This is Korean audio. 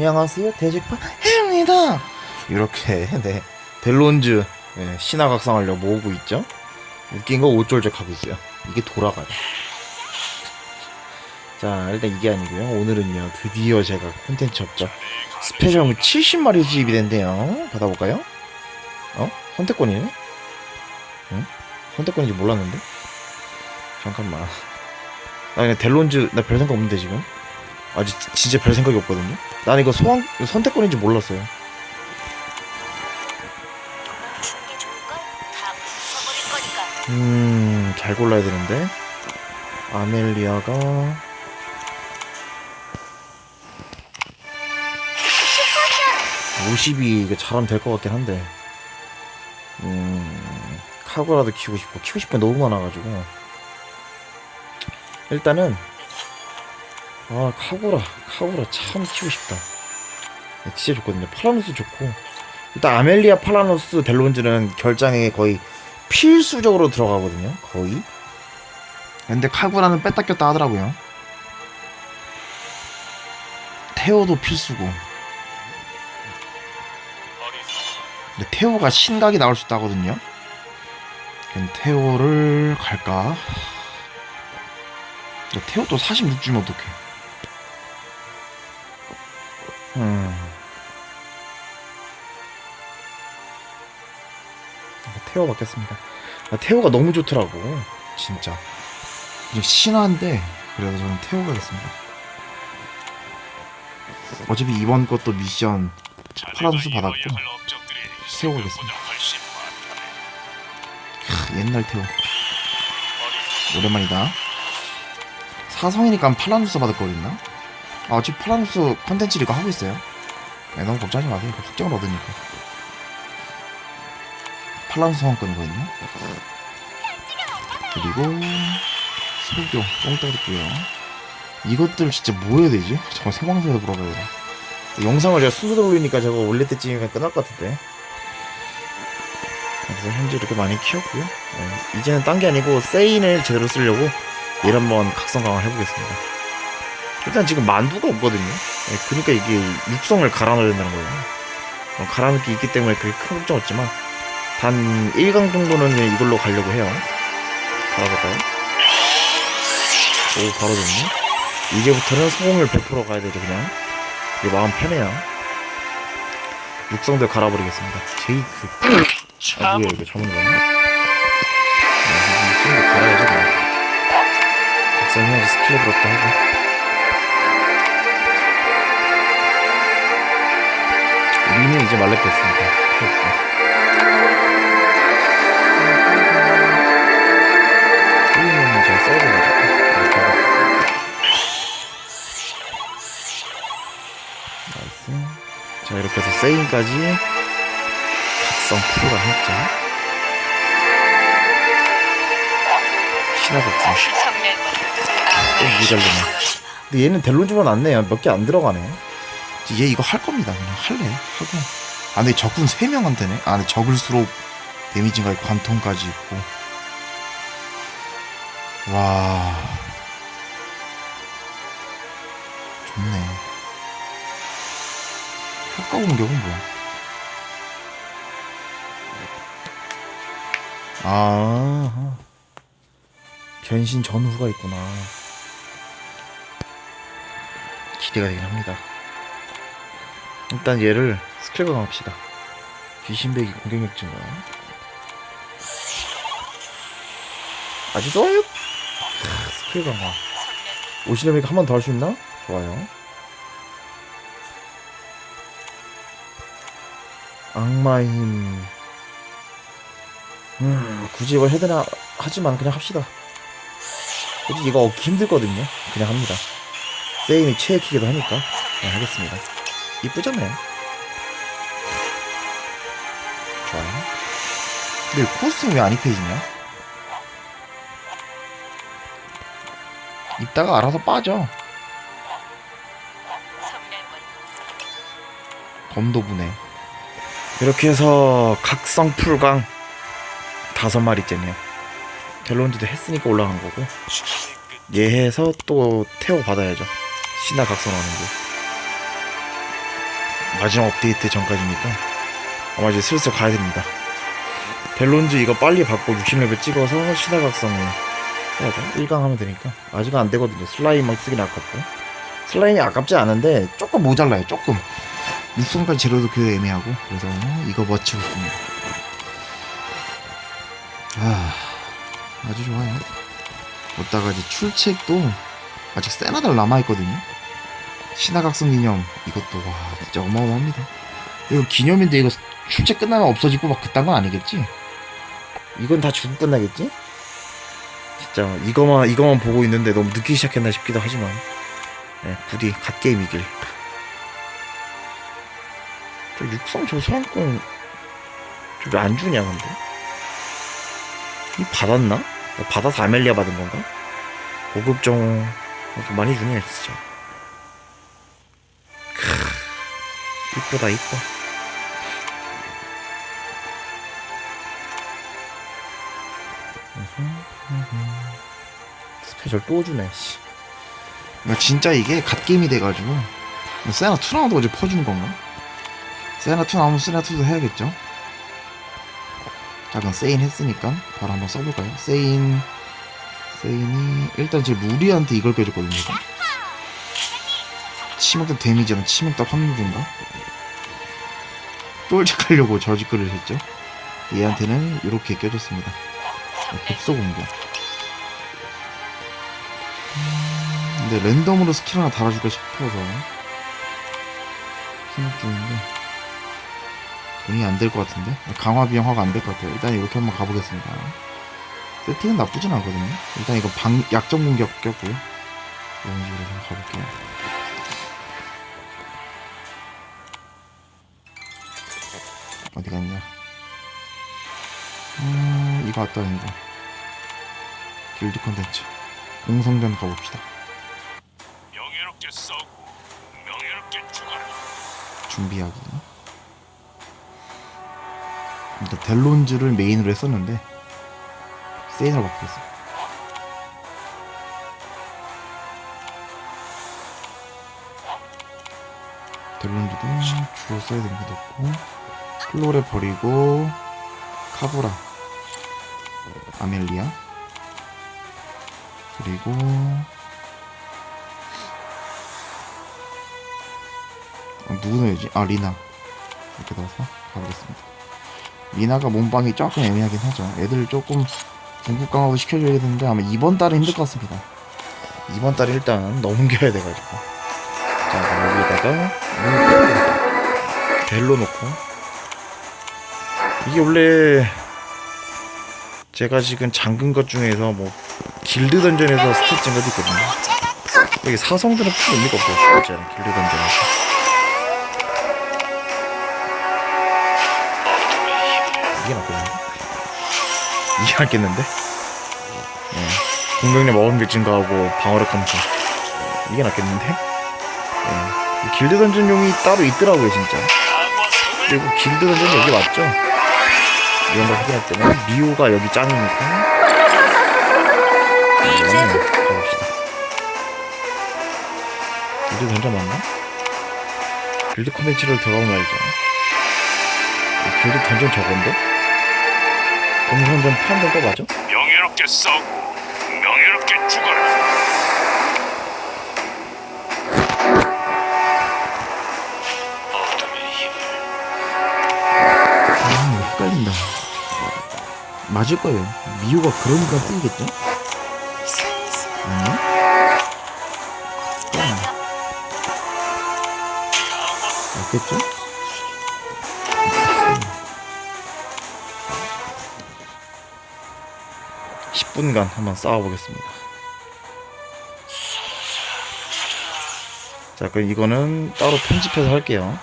안녕하세요 대직파 해입니다 이렇게 네 델론즈 네, 신화 각성하려 모으고 있죠 웃긴 거 옷졸적 하고 있어요 이게 돌아가요 자 일단 이게 아니고요 오늘은요 드디어 제가 콘텐츠 업적 스페셜 70마리 수집이 된대요 받아볼까요? 어? 선택권이네? 응? 선택권인지 몰랐는데? 잠깐만 나 그냥 델론즈 나 별 생각 없는데 지금 아직 진짜 별 생각이 없거든요 난 이거 소환 선택권인지 몰랐어요. 음, 잘 골라야 되는데. 아멜리아가 50이 이게 잘하면 될 것 같긴 한데. 음, 카고라도 키우고 싶고 키우고 싶은 게 너무 많아가지고. 일단은 아 카고라 카고라 참 키우고 싶다. 네, 진짜 좋거든요. 파라노스 좋고 일단 아멜리아 파라노스 델론즈는 결장에 거의 필수적으로 들어가거든요. 거의. 근데 카구라는 뺐다 꼈다 하더라고요. 테오도 필수고. 근데 테오가 신각이 나올 수 있다거든요. 그럼 테오를 갈까? 근데 테오 또 46주면 어떡해. 음. 테오 받겠습니다. 아, 테오가 너무 좋더라고. 진짜. 이게 신화인데, 그래서 저는 테오 가겠습니다. 어차피 이번 것도 미션 파란수 받았고, 테오 가겠습니다. 크, 옛날 테오. 오랜만이다. 사성이니까 파란수 받을 거겠나? 아, 어차피 파란수 컨텐츠를 이거 하고 있어요. 네, 너무 걱정하지 마세요. 확정을 얻으니까. 팔랑 소환권이거든요. 그리고 소교 똥따리고요. 이것들 진짜 뭐 해야 되지? 저거 생방송에서 물어봐야 돼. 영상을 제가 순서대로 올리니까 저거 올릴 때쯤이면 끝날 것 같은데. 그래서 현재 이렇게 많이 키웠고요. 네, 이제는 딴 게 아니고 세인을 제대로 쓰려고 얘를 한번 각성 강화 해보겠습니다. 일단 지금 만두가 없거든요. 네, 그러니까 이게 육성을 갈아 넣어야 된다는 거예요. 어, 갈아 넣기 있기 때문에 그게 큰 걱정 없지만 단 1강 정도는 이걸로 가려고 해요. 갈아볼까요? 오, 바로 됐네. 이제부터는 소공을 100% 가야 되죠, 그냥. 이게 마음 편해요. 육성들 갈아버리겠습니다. 제이크. 아, 뭐야, 이거 잘못 거네. 아, 육성들 갈아야죠, 그냥. 각성해야지 스킬 브록도 하고. 이제 없고. 소리는 이렇게 해봤습니다. 나이스. 자 이렇게 해서 세인까지 각성 프로가 했죠. 신화 각성. 좀 모자르네. 근데 얘는 델론즈만 안 내요. 몇 개 안 들어가네. 얘 이거 할 겁니다. 그냥 할래. 하고. 아, 근데 적군 3명한테네. 아, 근데 적을수록 데미지가 관통까지 있고. 와. 좋네. 효과 공격은 뭐야? 아. 변신 전후가 있구나. 기대가 되긴 합니다. 일단 얘를 스킬 강합시다. 귀신배기 공격력 증가. 아주 좋아요. 크, 스킬 강화. 오시려면 한번 더 할 수 있나? 좋아요. 악마의 힘. 음, 굳이 이걸 해야 되나 하지만 그냥 합시다. 솔직히 이거 얻기 힘들거든요. 그냥 합니다. 세임이 최애 키기도 하니까. 네, 하겠습니다. 이쁘잖아요. 좋아요. 근데 코스튬 왜 안 입혀지냐? 입다가 알아서 빠져. 검도 부네. 이렇게 해서 각성 풀강 다섯 마리째네요. 델론즈도 했으니까 올라간 거고. 얘 해서 또 태워 받아야죠. 신화 각성하는 거. 마지막 업데이트 전까지니까 아마 이제 슬슬 가야 됩니다. 벨론즈 이거 빨리 받고 60레벨 찍어서 신화각성에 해야죠. 1강 하면 되니까. 아직은 안 되거든요. 슬라임만 쓰긴 아깝고. 슬라임이 아깝지 않은데 조금 모자라요. 조금. 육성까지 재료도 그 애매하고. 그래서 이거 멋지고 있습니다. 아, 아주 좋아요. 어따가 이제 출첵도 아직 세나달 남아있거든요. 신화각성 기념 이것도 와 진짜 어마어마합니다. 이거 기념인데 이거 출첵 끝나면 없어지고 막 그딴 건 아니겠지? 이건 다 주고 끝나겠지? 진짜 이거만 이거만 보고 있는데 너무 늦기 시작했나 싶기도 하지만 네, 부디 갓게임이길 저 육성 저 소환권 저왜안 주냐 근데 이 받았나? 받아서 아멜리아 받은 건가? 고급 종좀 많이 주네 진짜 이쁘다 이뻐 스페셜 또 주네 씨. 나 진짜 이게 갓게임이 돼가지고 세나 2 나와도 어제 퍼주는 건가? 세나 2 나오면 세나 2도 해야겠죠? 자 그럼 세인 했으니까 바로 한번 써볼까요? 세인 세인이 일단 제 루리한테 이걸 빼줬거든요. 치명타 데미지랑 치명타 확률인가? 쫄직하려고 저지글을 했죠. 얘한테는 이렇게 껴줬습니다. 급소 공격. 음, 근데 랜덤으로 스킬 하나 달아줄까 싶어서 생각 중인데 돈이 안 될 것 같은데? 강화 비용 화가 안 될 것 같아요. 일단 이렇게 한번 가보겠습니다. 세팅은 나쁘진 않거든요. 일단 이거 방, 약점 공격 꼈고요. 이런 식으로 좀 가볼게요 어디 갔냐? 아 이거 왔다 이거 길드 컨텐츠 공성전 가봅시다. 명예롭게 싸우고 명예롭게 죽어라. 준비하기. 일단 델론즈를 메인으로 했었는데 세인을 바꾸겠어 델론즈도 주로 써야 되는 게 없고 플로레 버리고 카보라. 아멜리아. 그리고 어, 누구 넣어야지? 아 리나. 이렇게 넣어서 가보겠습니다. 리나가 몸빵이 조금 애매하긴 하죠. 애들 조금 중국 강화도 시켜줘야 되는데 아마 이번 달은 힘들 것 같습니다. 이번 달에 일단 넘겨야 돼가지고. 자 여기다가 벨로 놓고 이게 원래 제가 지금 잠근 것 중에서 뭐 길드 던전에서 스탯 증 것도 있거든요 여기 사성들은 별 의미가 없어요 진짜 길드 던전에서 이게 낫겠는데? 이게 낫겠는데? 예. 공격력 먹음질 증가하고 방어력 감소 이게 낫겠는데? 예. 이 길드 던전용이 따로 있더라고요 진짜 그리고 길드 던전 여기 맞죠? 이런 걸 확인할 때는 미호가 여기 짱이니까 이거는 가봅시다 길드 던전 맞나? 길드 컨텐츠를 들어가면 이 길드 던전 저건데? 공성전 또 맞아? 명예롭게 싸우고 명예롭게 죽어라. 어둠의 힘을 아, 헷갈린다. 맞을 거예요. 미호가 그러니까 쓰이겠죠? 아니야? 아, 맞겠죠? 10분간 한번 싸워보겠습니다. 자, 그럼 이거는 따로 편집해서 할게요.